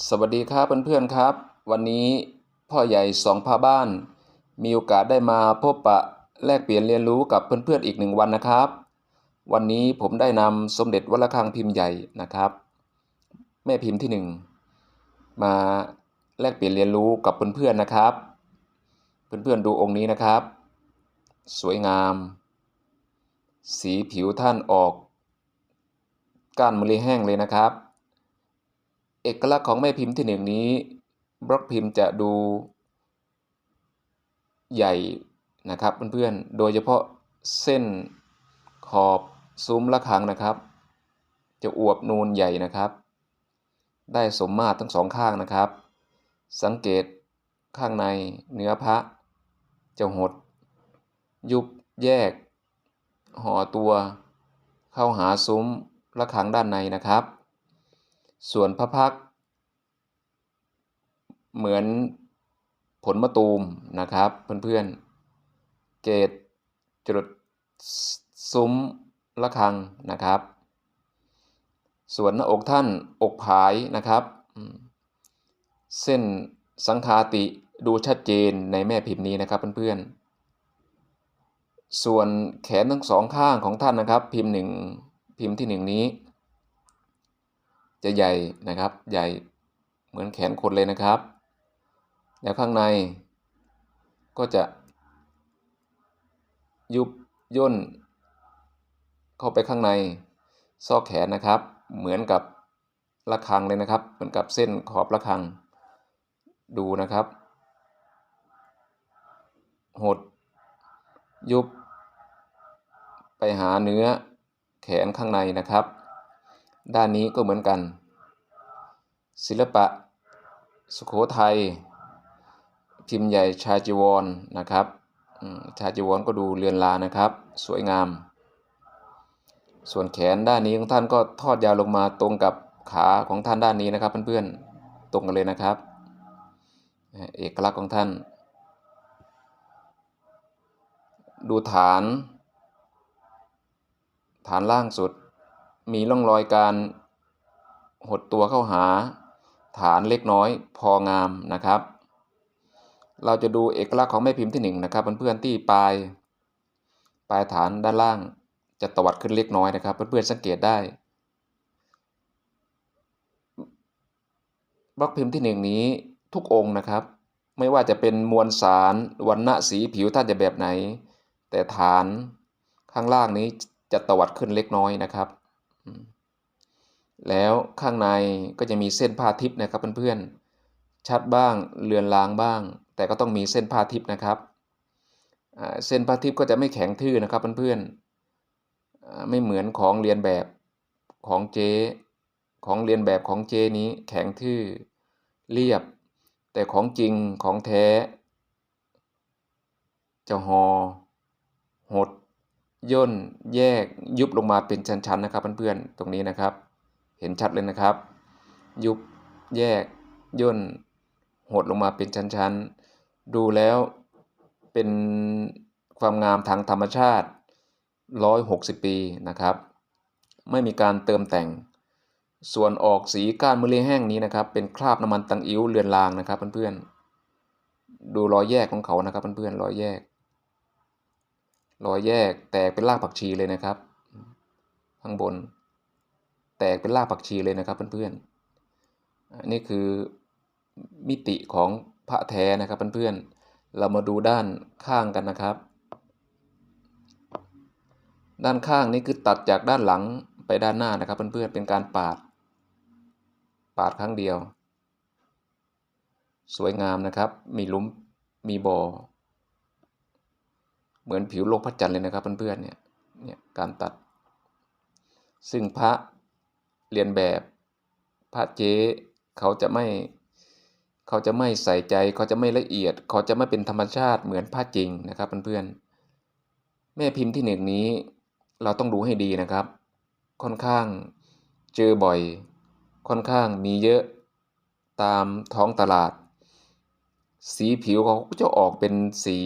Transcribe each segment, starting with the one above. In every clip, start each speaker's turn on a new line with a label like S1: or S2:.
S1: สวัสดีครับเพื่อนๆครับ วันนี้พ่อใหญ่สองพาบ้าน มีโอกาสได้มาพบปะแลกเปลี่ยนเรียนรู้กับเพื่อนๆอีกหนึ่งวันนะครับ วันนี้ผมได้นำสมเด็จวัดระฆังพิมพ์ใหญ่นะครับ แม่พิมพ์ที่หนึ่งมาแลกเปลี่ยนเรียนรู้กับเพื่อนๆนะครับ เพื่อนๆดูองค์นี้นะครับ สวยงาม สีผิวท่านออก ก้านมะลิแห้งเลยนะครับ เอกลักษณ์ของแม่พิมพ์ที่หนึ่งนี้ บล็อกพิมพ์จะดูใหญ่นะครับเพื่อนๆ โดยเฉพาะเส้นขอบซุ้มระฆังนะครับ จะอวบนูนใหญ่นะครับ ได้สมมาตรทั้งสองข้างนะครับ สังเกตข้างในเนื้อพระจะหด ยุบแยก ห่อตัว เข้าหาซุ้มระฆังด้านในนะครับ ส่วนพระพักเหมือนผลมะตูมนะครับ เพื่อนๆ เกตจรดซุ้มระฆังนะครับ ส่วนหน้าอกท่านอกผายนะครับ เส้นสังคาติดูชัดเจนในแม่พิมพ์นี้นะครับเพื่อนๆ ส่วนแขนทั้งสองข้างของท่านนะครับ พิมพ์หนึ่งพิมพ์ที่หนึ่งนี้ จะใหญ่นะครับ ใหญ่เหมือนแขนคนเลยนะครับ แล้วข้างในก็จะ ยุบย่น เข้าไปข้างใน ซอกแขนนะครับ เหมือนกับระฆังเลยนะครับ เหมือนกับเส้นขอบระฆัง ดูนะครับ หด ยุบ ไปหาเนื้อแขนข้างในนะครับ ด้านนี้ก็เหมือนกัน ศิลปะสุโขทัยพิมพ์ใหญ่ชาจิวรนะครับชาจิวรก็ดูเรือนลานะครับ สวยงาม ส่วนแขนด้านนี้ของท่านก็ทอดยาวลงมาตรงกับขาของท่านด้านนี้นะครับเพื่อนๆตรงกันเลยนะครับ เอกลักษณ์ของท่าน ดูฐาน ฐานล่างสุด มีร่องรอยการหดตัวเข้าหาฐานเล็กน้อยพองามนะครับ เราจะดูเอกลักษณ์ของแม่พิมพ์ที่หนึ่งนะครับเพื่อนๆที่ปลายปลายฐานด้านล่างจะตวัดขึ้นเล็กน้อยนะครับ เพื่อนๆสังเกตได้บล็อกพิมพ์ที่หนึ่งนี้ทุกองค์นะครับ ไม่ว่าจะเป็นมวลสารวันณะสีผิวท่านจะแบบไหน แต่ฐานข้างล่างนี้จะตวัดขึ้นเล็กน้อยนะครับ แล้วข้างในก็จะมีเส้นผ้าทิพย์นะครับเพื่อนๆ ชัดบ้างเลือนลางบ้าง แต่ก็ต้องมีเส้นผ้าทิพย์นะครับ เส้นผ้าทิพย์ก็จะไม่แข็งทื่อนะครับเพื่อนๆ ไม่เหมือนของเรียนแบบของเจของเรียนแบบของเจนี้แข็งทื่อเรียบ แต่ของจริงของแท้ จะหอหด ย่นแยกยุบลงมาเป็นชั้นๆนะครับเพื่อนๆตรงนี้นะครับ เห็นชัดเลยนะครับ ยุบแยกย่นหดลงมาเป็นชั้นๆ ดูแล้วเป็นความงามทางธรรมชาติ 160 ปีนะครับ ไม่มีการเติมแต่ง ส่วนออกสีก้านมะลิแห้งนี้นะครับ เป็นคราบน้ำมันตังอิ้วเลือนลางนะครับเพื่อนๆดูรอยแยกของเขานะครับเพื่อนๆรอยแยก รอยแยกแตกเป็นรากผักชีเลยนะครับ ข้างบน แตกเป็นรากผักชีเลยนะครับเพื่อนๆนี่คือมิติของพระแท้นะครับเพื่อนๆเรามาดูด้านข้างกันนะครับ ด้านข้างนี้คือตัดจากด้านหลังไปด้านหน้านะครับเพื่อนๆเป็นการปาด ปาดครั้งเดียว สวยงามนะครับ มีลุ้มมีบอ่อ เหมือนผิวโลกพระจันทร์เลยนะครับเพื่อนๆเนี่ยเนี่ยการตัด ซึ่งพระเรียนแบบพระเจ๊เขาจะไม่เขาจะไม่ใส่ใจเขาจะไม่ละเอียด เขาจะไม่เป็นธรรมชาติเหมือนพระจริงนะครับเพื่อนๆแม่พิมพ์ที่หนึ่งนี้เราต้องดูให้ดีนะครับ ค่อนข้างเจอบ่อย ค่อนข้างมีเยอะตามท้องตลาด สีผิวเขาจะออกเป็นสี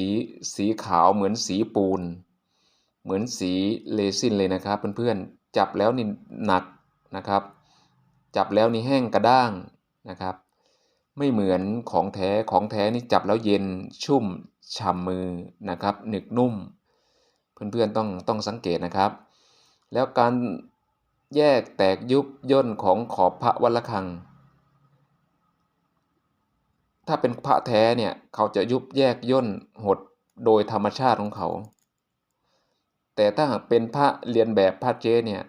S1: สีขาวเหมือนสีปูน เหมือนสีเลซินเลยนะครับเพื่อนๆจับแล้วนี่หนักนะครับ จับแล้วนี่แห้งกระด้างนะครับ ไม่เหมือนของแท้ของแท้นี่จับแล้วเย็นชุ่มฉ่ำมือนะครับหนึกนุ่ม เพื่อนๆต้องต้องสังเกตนะครับ แล้วการแยกแตกยุบย่นของขอบพระวัลคัง ถ้าเป็นพระแท้เนี่ย เขาจะยุบแยกย่นหดโดยธรรมชาติของเขา แต่ถ้าหากเป็นพระเรียนแบบพระเจเนี่ย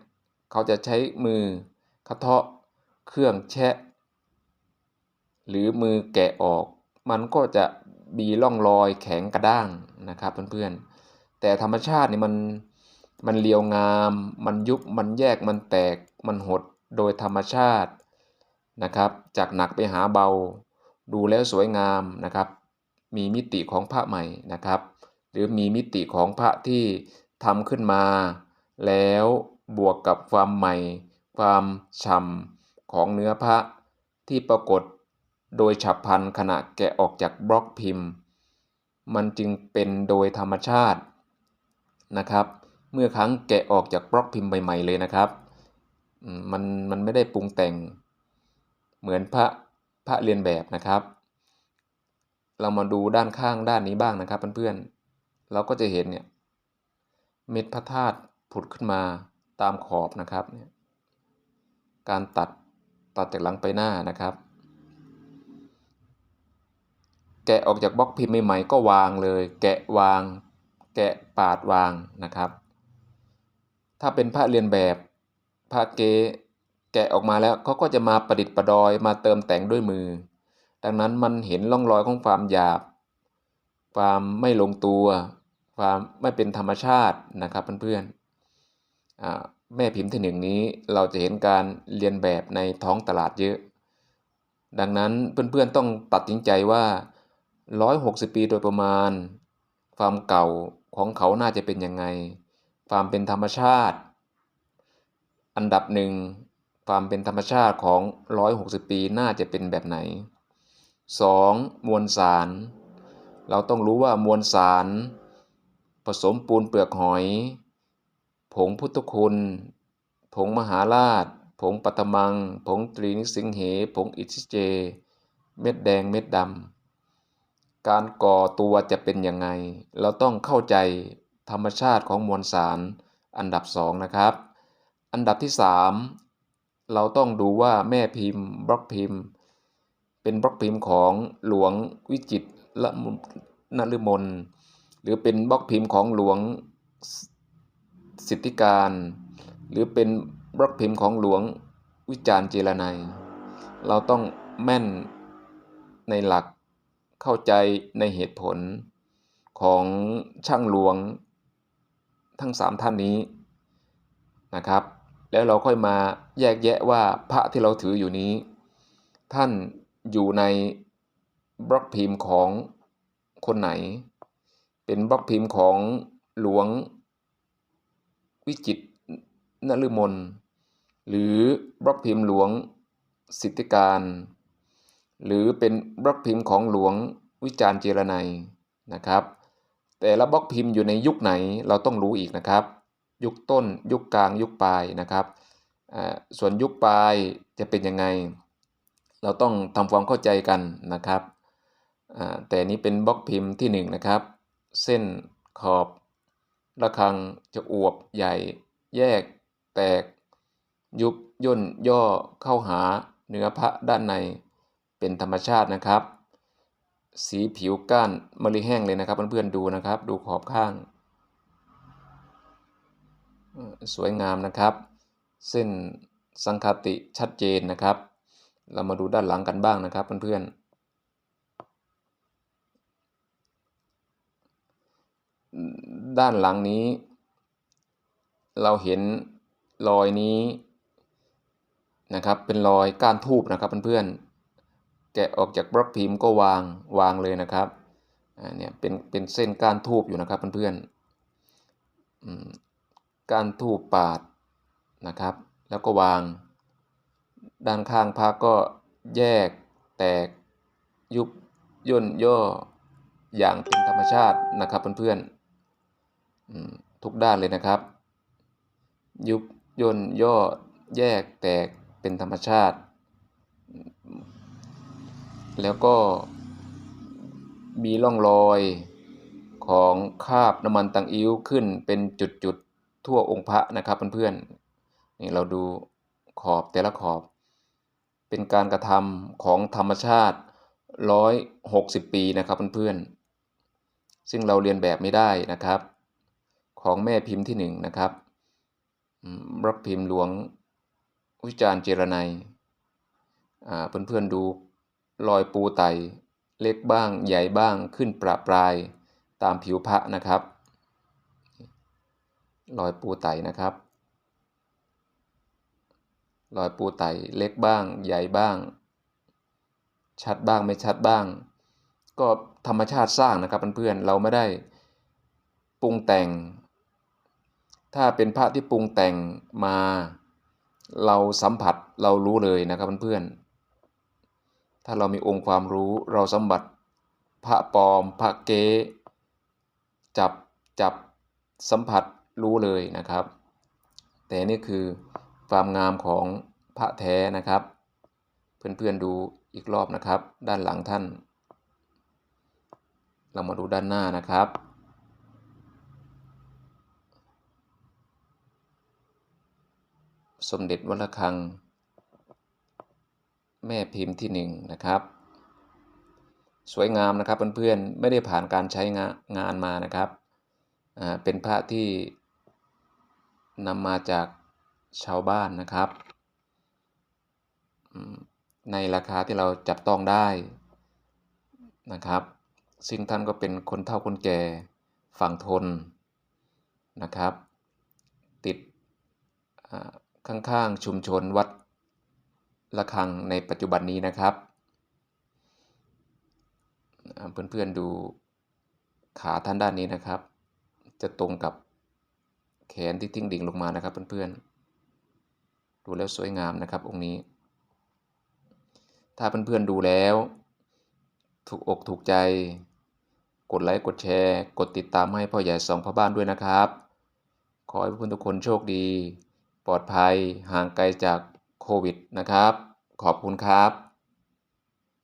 S1: เขาจะใช้มือกระเทาะเครื่องแชะ หรือมือแกะออก มันก็จะมีร่องรอยแข็งกระด้างนะครับเพื่อนๆ แต่ธรรมชาตินี่มันมันเรียวงาม มันยุบ มันแยก มันแตก มันหดโดยธรรมชาตินะครับ จากหนักไปหาเบา ดูแล้วสวยงามนะครับ มีมิติของพระใหม่นะครับ หรือมีมิติของพระที่ทำขึ้นมา แล้วบวกกับความใหม่ ความฉ่ำของเนื้อพระที่ปรากฏโดยฉับพลันขณะแกะออกจากบล็อกพิมพ์ มันจึงเป็นโดยธรรมชาตินะครับ เมื่อครั้งแกะออกจากบล็อกพิมพ์ใหม่ ๆ เลยนะครับ มันมันไม่ได้ปรุงแต่ง เหมือนพระ พระเรียนแบบนะครับ เรามาดูด้านข้างด้านนี้บ้างนะครับเพื่อนๆ เราก็จะเห็นเนี่ยเม็ดพระธาตุผุดขึ้นมาตามขอบนะครับ การตัดตัดจากหลังไปหน้านะครับ แกะออกจากบล็อกพิมพ์ใหม่ๆก็วางเลย แกะวาง แกะปาดวางนะครับ ถ้าเป็นพระเรียนแบบพระเก กะออกมาแล้วเขาก็จะมาประดิษฐ์ประดอยมาเติมแต่งด้วยมือ ดังนั้นมันเห็นร่องรอยของความหยาบ ความไม่ลงตัว ความไม่เป็นธรรมชาตินะครับเพื่อนๆแม่พิมพ์ที่หนึ่งนี้เราจะเห็นการเรียนแบบในท้องตลาดเยอะ ดังนั้นเพื่อนๆต้องตัดสินใจว่า 160 ปีโดยประมาณ ความเก่าของเขาน่าจะเป็นยังไง ความเป็นธรรมชาติ อันดับหนึ่ง ความเป็นธรรมชาติของ 160 ปีน่าจะเป็นแบบไหน 2. มวลสาร เราต้องรู้ว่ามวลสาร ผสมปูนเปลือกหอย ผงพุทธคุณ ผงมหาราช ผงปัตมัง ผงตรีนิสิงเห ผงอิชิเจ เม็ดแดงเม็ดดำ การก่อตัวจะเป็นยังไง เราต้องเข้าใจธรรมชาติของมวลสารอันดับสองนะครับ อันดับที่สาม เราต้องดูว่าแม่พิมพ์บล็อกพิมพ์ เป็นบล็อกพิมพ์ของหลวงวิจิตรละนฤมลหรือเป็นบล็อกพิมพ์ของหลวงสิทธิการ หรือเป็นบล็อกพิมพ์ของหลวงวิจารณ์เจรนัยเราต้องแม่นในหลักเข้าใจในเหตุผลของช่างหลวงทั้งสามท่านนี้นะครับ แล้วเราค่อยมาแยกแยะว่าพระที่เราถืออยู่นี้ ท่านอยู่ในบล็อกพิมพ์ของคนไหน เป็นบล็อกพิมพ์ของหลวงวิจิตนฤมลหรือบล็อกพิมพ์หลวงสิทธิการ หรือเป็นบล็อกพิมพ์ของหลวงวิจารณ์เจรไนนะครับ แต่ละบล็อกพิมพ์อยู่ในยุคไหนเราต้องรู้อีกนะครับ ยุคต้น ยุคกลางยุคปลายนะครับส่วนยุคปลายจะเป็นยังไง เราต้องทำความเข้าใจกันนะครับแต่นี้เป็นบล็อกพิมพ์ที่1นนะครับ เส้นขอบระฆังจะอวบใหญ่ แยก แตก ยุบย่นย่อเข้าหาเนื้อพระด้านในเป็นธรรมชาตินะครับ สีผิวก้านมะลิแห้งเลยนะครับเพื่อนๆดูนะครับ ดูขอบข้าง สวยงามนะครับ เส้นสังคติชัดเจนนะครับ เรามาดูด้านหลังกันบ้างนะครับเพื่อนๆ ด้านหลังนี้ เราเห็นรอยนี้นะครับเป็นรอยก้านทูบนะครับเพื่อนๆ แกะออกจากบล็อกพิมพ์ก็วางวางเลยนะครับเนี่ยเป็นเป็นเส้นก้านทูบอยู่นะครับเพื่อนๆ การทูบปาดนะครับ แล้วก็วาง ด้านข้างพระก็แยกแตกยุบย่นย่ออย่างเป็นธรรมชาตินะครับเพื่อนๆทุกด้านเลยนะครับ ยุบย่นย่อแยกแตกเป็นธรรมชาติ แล้วก็มีร่องรอยของคาบน้ำมันตังอิ้วขึ้นเป็นจุด ทั่วองค์พระนะครับเพื่อนๆนี่เราดูขอบแต่ละขอบ เป็นการกระทำของธรรมชาติ 160 ปีนะครับเพื่อนๆซึ่งเราเรียนแบบไม่ได้นะครับ ของแม่พิมพ์ที่หนึ่งนะครับรับพิมพ์หลวงวิจารณ์เจรไนเพื่อนๆดูรอยปูไตเล็กบ้างใหญ่บ้างขึ้นประปรายตามผิวพระนะครับ รอยปูไตนะครับ รอยปูไตเล็กบ้าง ใหญ่บ้าง ชัดบ้างไม่ชัดบ้าง ก็ธรรมชาติสร้างนะครับเพื่อนๆเราไม่ได้ปรุงแต่ง ถ้าเป็นพระที่ปรุงแต่งมา เราสัมผัสเรารู้เลยนะครับเพื่อนๆถ้าเรามีองค์ความรู้เราสัมผัสพระปลอม พระเก๊จับจับสัมผัส รู้เลยนะครับ แต่นี่คือความงามของพระแท้นะครับ เพื่อนๆดูอีกรอบนะครับ ด้านหลังท่าน เรามาดูด้านหน้านะครับ สมเด็จวัดระฆัง แม่พิมพ์ที่หนึ่งนะครับ สวยงามนะครับเพื่อนๆไม่ได้ผ่านการใช้งางานมานะครับเป็นพระที่ นำมาจากชาวบ้านนะครับ ในราคาที่เราจับต้องได้นะครับ ซึ่งท่านก็เป็นคนเฒ่าคนแก่ฝั่งทนนะครับ ติดข้างๆชุมชนวัดระฆังในปัจจุบันนี้นะครับเพื่อนๆดูขาท่านด้านนี้นะครับ จะตรงกับ นที่ทิ้งดิ่งลงมานะครับเพื่อนๆ ดูแล้วสวยงามนะครับองค์นี้ ถ้าเพื่อนๆดูแล้ว ถูกอกถูกใจ กดไลค์กดแชร์ กดติดตามให้พ่อใหญ่สองพ่อบ้านด้วยนะครับ ขอให้เพื่อนทุกคนโชคดี ปลอดภัยห่างไกลจากโควิดนะครับ ขอบคุณครับ